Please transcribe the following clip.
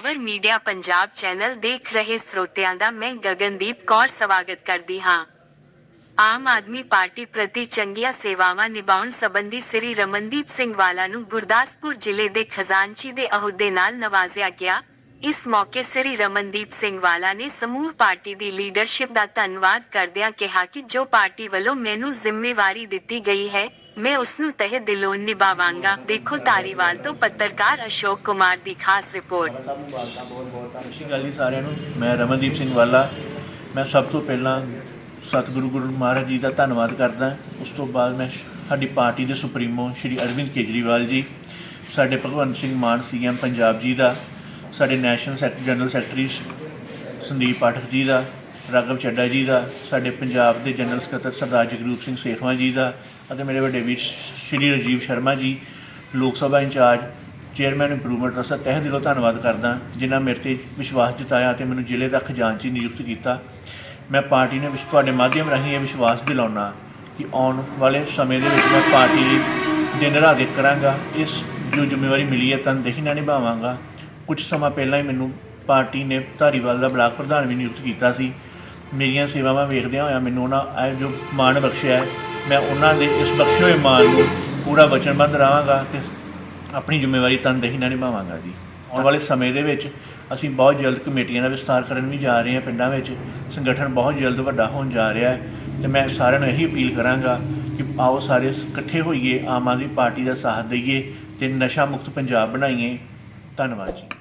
Power media Punjab channel ਦੇਖ ਰਹੇ ਸਰੋਤਿਆਂ ਦਾ ਮੈਂ ਗਗਨਦੀਪ ਕੌਰ ਸਵਾਗਤ ਕਰਦੀ ਹਾਂ ਆਮ ਆਦਮੀ ਪਾਰਟੀ ਪ੍ਰਤੀ ਚੰਗੀਆਂ ਸੇਵਾਵਾਂ ਨਿਭਾਉਣ ਸੰਬੰਧੀ ਸ੍ਰੀ ਰਮਨਦੀਪ ਸਿੰਘ ਵਾਲਾ ਨੂੰ ਗੁਰਦਾਸਪੁਰ ਜ਼ਿਲ੍ਹੇ ਦੇ ਖਜ਼ਾਨਚੀ ਦੇ ਅਹੁਦੇ ਨਾਲ ਨਵਾਜ਼ਿਆ ਗਿਆ ਇਸ ਮੌਕੇ ਸ੍ਰੀ ਰਮਨਦੀਪ ਸਿੰਘ ਵਾਲਾ ਨੇ ਸਮੂਹ ਪਾਰਟੀ ਦੀ ਲੀਡਰਸ਼ਿਪ ਦਾ ਧੰਨਵਾਦ ਕਰਦਿਆਂ ਕਿਹਾ ਕਿ ਜੋ ਪਾਰਟੀ ਵੱਲੋਂ ਮੈਨੂੰ ਜ਼ਿੰਮੇਵਾਰੀ ਦਿੱਤੀ ਗਈ ਹੈ, ਮੈਂ ਉਸ ਨੂੰ ਤਹਿ ਦਿਲੋਂ ਨਿਭਾਵਾਂਗਾ। ਦੇਖੋ ਤਾਰੀਵਾਲ ਤੋਂ ਪੱਤਰਕਾਰ ਅਸ਼ੋਕ ਕੁਮਾਰ ਦੀ ਖਾਸ ਰਿਪੋਰਟ। ਸਤਿ ਸ਼੍ਰੀ ਜੀ ਸਾਰਿਆਂ ਨੂੰ, ਮੈਂ ਰਮਨਦੀਪ ਸਿੰਘ ਵਾਲਾ। ਮੈਂ ਸਭ ਤੋਂ ਪਹਿਲਾਂ ਸਤਿਗੁਰੂ ਗੁਰੂ ਮਹਾਰਾਜ ਜੀ ਦਾ ਧੰਨਵਾਦ ਕਰਦਾ। ਉਸ ਤੋਂ ਬਾਅਦ ਮੈਂ ਸਾਡੀ ਪਾਰਟੀ ਦੇ ਸੁਪਰੀਮੋ ਸ਼੍ਰੀ ਅਰਵਿੰਦ ਕੇਜਰੀਵਾਲ ਜੀ, ਸਾਡੇ ਭਗਵੰਤ ਸਿੰਘ ਮਾਨ ਸੀਐਮ ਪੰਜਾਬ ਜੀ ਦਾ ਸਾਡੇ national secretary general secretary Sandeep Pathak ji ਦਾ, ਰਾਘਵ ਚੱਡਾ ਜੀ ਦਾ, ਸਾਡੇ ਪੰਜਾਬ ਦੇ ਜਨਰਲ ਸਕੱਤਰ ਸਰਦਾਰ ਜਗਰੂਪ ਸਿੰਘ ਸੇਖਵਾਂ ਜੀ ਦਾ ਅਤੇ ਮੇਰੇ ਵੱਡੇ ਵੀਰ ਸ਼੍ਰੀ Rajiv Sharma ji, Lok Sabha in charge, chairman improvement ਰਸਾ ਦਾ ਤਹਿ ਦਿਲੋਂ ਧੰਨਵਾਦ ਕਰਦਾ, ਜਿਨ੍ਹਾਂ ਮੇਰੇ ਤੇ ਵਿਸ਼ਵਾਸ ਜਤਾਇਆ ਤੇ ਮੈਨੂੰ ਜ਼ਿਲ੍ਹੇ ਦਾ ਖਜ਼ਾਨਚੀ ਨਿਯੁਕਤ ਕੀਤਾ। ਮੈਂ ਪਾਰਟੀ ਨੇ ਵਿਸ਼- ਤੁਹਾਡੇ ਮਾਧਿਅਮ ਰਾਹੀਂ ਇਹ ਵਿਸ਼ਵਾਸ ਦਿਲਾਉਣਾ ਕਿ ਆਉਣ ਵਾਲੇ ਸਮੇਂ ਦੇ ਵਿੱਚ ਮੈਂ ਪਾਰਟੀ ਲਈ ਦਿਨ ਰਾਤ ਕਰਾਂਗਾ, ਇਸ ਜੋ ਜ਼ਿੰਮੇਵਾਰੀ ਮਿਲੀ ਹੈ ਤਨਦੇਹੀ ਨਾਲ ਨਿਭਾਵਾਂਗਾ। ਕੁਝ ਸਮਾਂ ਪਹਿਲਾਂ ਹੀ ਮੈਨੂੰ ਪਾਰਟੀ ਨੇ ਧਾਰੀਵਾਲ ਦਾ ਬਲਾਕ ਪ੍ਰਧਾਨ ਵੀ ਨਿਯੁਕਤ ਕੀਤਾ ਸੀ। ਮੇਰੀਆਂ ਸੇਵਾਵਾਂ ਵੇਖਦਿਆਂ ਹੋਇਆ ਮੈਨੂੰ ਉਹਨਾਂ ਇਹ ਜੋ ਮਾਣ ਬਖਸ਼ਿਆ ਹੈ, ਮੈਂ ਉਹਨਾਂ ਦੇ ਇਸ ਬਖਸ਼ੇ ਹੋਏ ਮਾਣ ਨੂੰ ਪੂਰਾ ਵਚਨਬੱਧ ਰਹਾਂਗਾ ਤੇ ਆਪਣੀ ਜ਼ਿੰਮੇਵਾਰੀ ਤਨਦੇਹੀ ਨਾਲ ਨਿਭਾਵਾਂਗਾ ਜੀ। ਆਉਣ ਵਾਲੇ ਸਮੇਂ ਦੇ ਵਿੱਚ ਅਸੀਂ ਬਹੁਤ ਜਲਦ ਕਮੇਟੀਆਂ ਦਾ ਵਿਸਤਾਰ ਕਰਨ ਵੀ ਜਾ ਰਹੇ ਹਾਂ ਪਿੰਡਾਂ ਵਿੱਚ। ਸੰਗਠਨ ਬਹੁਤ ਜਲਦ ਵੱਡਾ ਹੋਣ ਜਾ ਰਿਹਾ ਹੈ ਤੇ ਮੈਂ ਸਾਰਿਆਂ ਨੂੰ ਇਹੀ ਅਪੀਲ ਕਰਾਂਗਾ ਕਿ ਆਓ ਸਾਰੇ ਇਕੱਠੇ ਹੋਈਏ ਆਮ ਆਦਮੀ ਪਾਰਟੀ ਦਾ ਸਾਥ ਦਈਏ ਤੇ ਨਸ਼ਾ ਮੁਕਤ ਪੰਜਾਬ ਬਣਾਈਏ। ਧੰਨਵਾਦ ਜੀ।